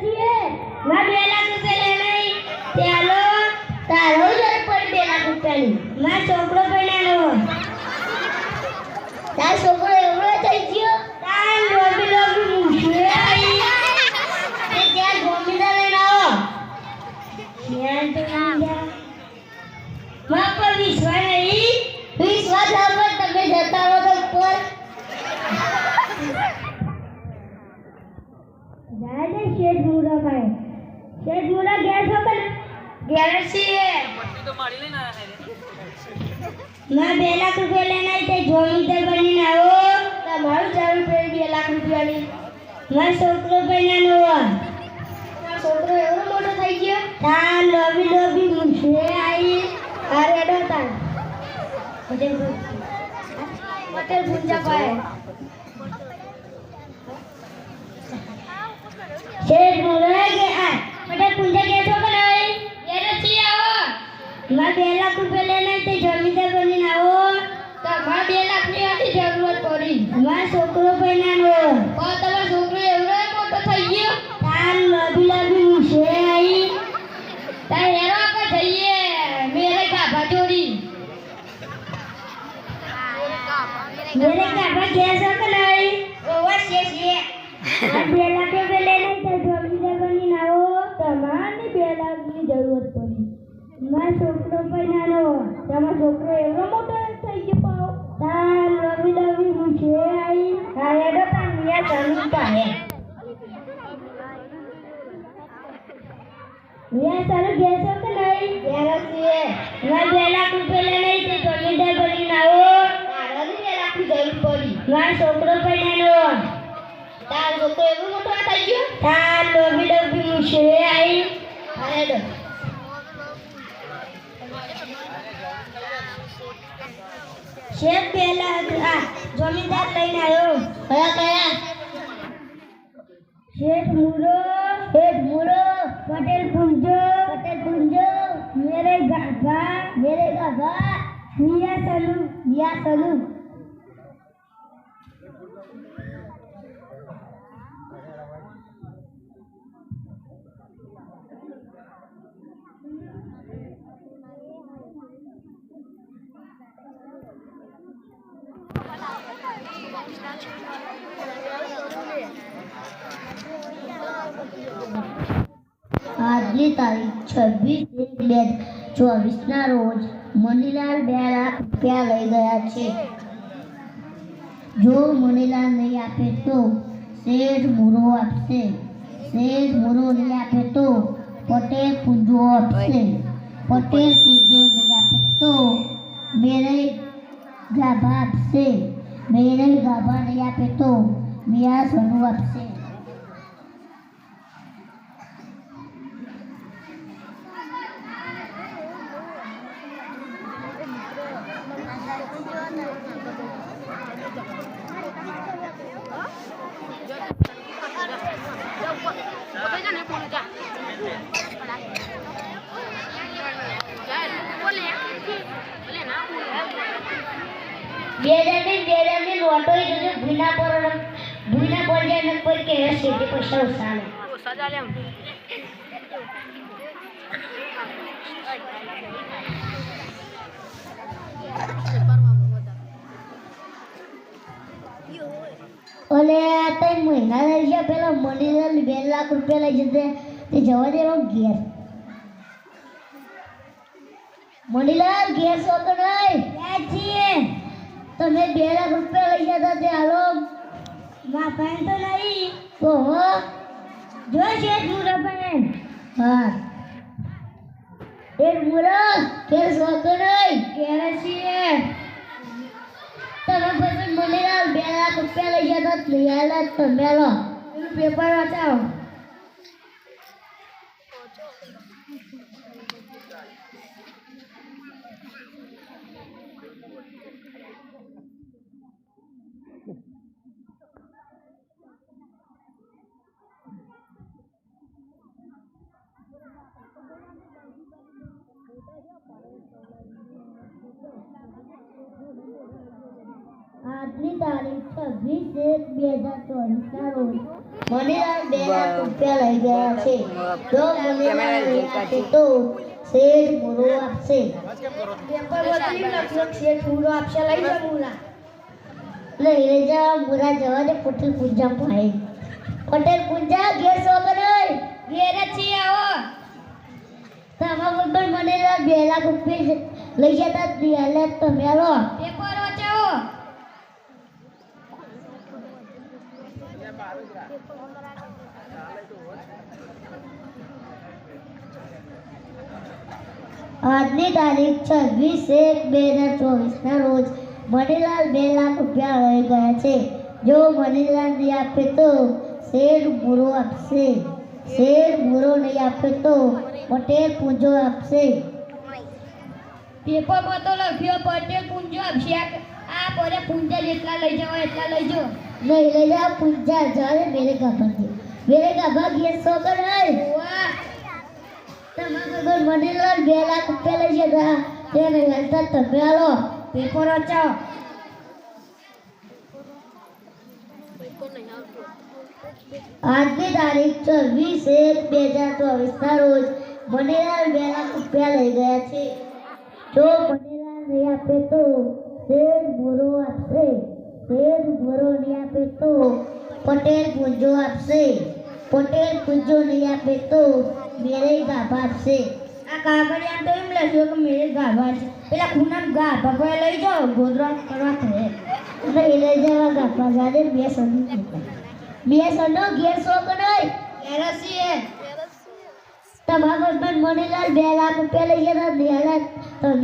છીએ. ના બે લાખ રૂપિયા લે નહીં ચાલો તારો જરૂર પડી બે લાખ રૂપિયાની ના છોકરો છોકરો મારો છોકરો બન્યાનો મારો છોકરો એવો મોટો થઈ ગયો? તા લોબી લોબી મુશે આઈ આ રેડો તા પટેલ પટેલ પૂંજા પાય શેઠ મુરા કે આ પટેલ પૂંજા કે છો કે નહીં? યાર છી આવો. મારે બે લાખ રૂપિયા લેના તે જમીદાર બનીને આવો. તો તમારે બે લાખની જરૂરત પડી. મારો છોકરો બન્યાનો પણ તમારો તાર તાર છો છે છે બનીને આવો તમારે બે લાખની જરૂરત પડી. મારો છોકરો પણ નાનો. તમારો છોકરો એવડો મોટો થઈ ગયો પાવ. તાર લવી લવી મૂછે આવી તારે તો તાર મિયા ચાલુ પાહે ચાલુ ગેસો કે નહીં? ગેરસ છે ના બે લાખ રૂપિયા લે નહીં તે જમીનદાર બની નાઓ તારા બે લાખની જરૂર પડી. મારો છોકરો પણ નાનો તાર છોકરો એવડો મોટો થઈ ગયો? તાર લવી લવી મૂછે આવી તારે તો શેઠ પેલા આ જમીનદાર લઈને આવ્યો કયા કયા? શેઠ મુરો. શેઠ મુરો. પટેલ પુંજો પટેલ પુંજો મેરે ગાભા મેરે ગાભા મિયા સલુ મિયા સલુ આજની તારીખ છવ્વીસ એક બે ચોવીસના રોજ મનીલાલ બે લાખ રૂપિયા લઈ ગયા છે જો મનીલાલ નહીં આપે તો શેઠ મૂરો આપશે શેઠ મૂરો નહીં આપે તો પટેલ પૂંજો આપશે પટેલ પૂંજો નહીં આપે તો મેરે ગાભા આપશે મેરે ગાભા નહીં આપે તો મિયા સનુ આપશે બે હજારની બે હજારની નોટો જોજો ભૂના પર ભૂના પર જાય ન પર કે સીધી પૈસા ઉસાલે ઓલે આ તઈ મહિના લઈ પેલા મની બે લાખ રૂપિયા લઈ જતે તે જવા દેવો ઘેર. મણીલાલ ઘેર સો તો નહીં? ક્યાં છીએ. તમે બે લાખ રૂપિયા લઈ જતા તે હાલો. ભાઈ તો નહીં. ઓહો. જો છે મુરા ભાઈ હા. એક મુરા ઘેર છો કે નહીં. ઘેર છીએ. તમે પછી મને બે લાખ રૂપિયા લઈ જતા લઈ આવેલા તમે લો પેપર વાંચાવો. આજની તારીખ છવ્વીસ એક બે હજાર ચોવીસના રોજ. મનીલાલ બે લાખ રૂપિયા લઈ ગયા છે. જો મનીલાલ લઈ આપે તો શેઠ પૂરો આપશે. લઈ જા જવા દે. પટેલ પૂજા ભાઈ પટેલ પૂજા ઘેર સો ઘેર જ આવો. તમારા પણ મને બે લાખ રૂપિયા લઈ જતા તમે લો પેપર વાંચાવો આજની તારીખ છવ્વીસ એક બે હજાર ચોવીસના રોજ મનીલાલ બે લાખ રૂપિયા લઈ ગયા છે. જો મનીલાલ નહીં આપે તો શેર મૂરો આપશે. શેર મૂરો નહીં આપે તો પટેલ પૂંજો આપશે. પેપરમાં તો લખ્યો, પટેલ પૂંજો આપશે. આ પરે પૂંજા જેટલા લઈ જાઓ, એટલા લઈ જાઓ. જાઓ પૂંજા જાઓ મેરે ગાભા દે મેરે ગાભા ગેસ સો કર વાહ. તમારા વગર મનીલાલ બે લાખ રૂપિયા લઈ જતા તે નહીં હાલતા તમે હાલો. પેપર વાંચાવો આજની તારીખ છવ્વીસ એક બે હજાર ચોવીસના રોજ. મનેલાલ બે લાખ રૂપિયા લઈ ગયા છે. જો મનેલાલ નહીં આપે તો શેર મોરો આપશે. નહીં આપે તો પટેલ પૂંજો આપશે. પટેલ પૂંજો નહીં આપે તો મેરે ગાભા આપશે. આ કાગળિયા તો એમ લખ્યો કે મેરે ગાભા છે. પેલા ખૂના ગાભા પર લઈ જાઓ ગોદરા કરવા કહે એટલે એ લઈ જવા ગાભા ગાડે બે સડી બે સડો ઘેર સો નહીં. એરસી તમારો મનીલાલ બે લાખ રૂપિયા લઈ જતા દિયાલા તમે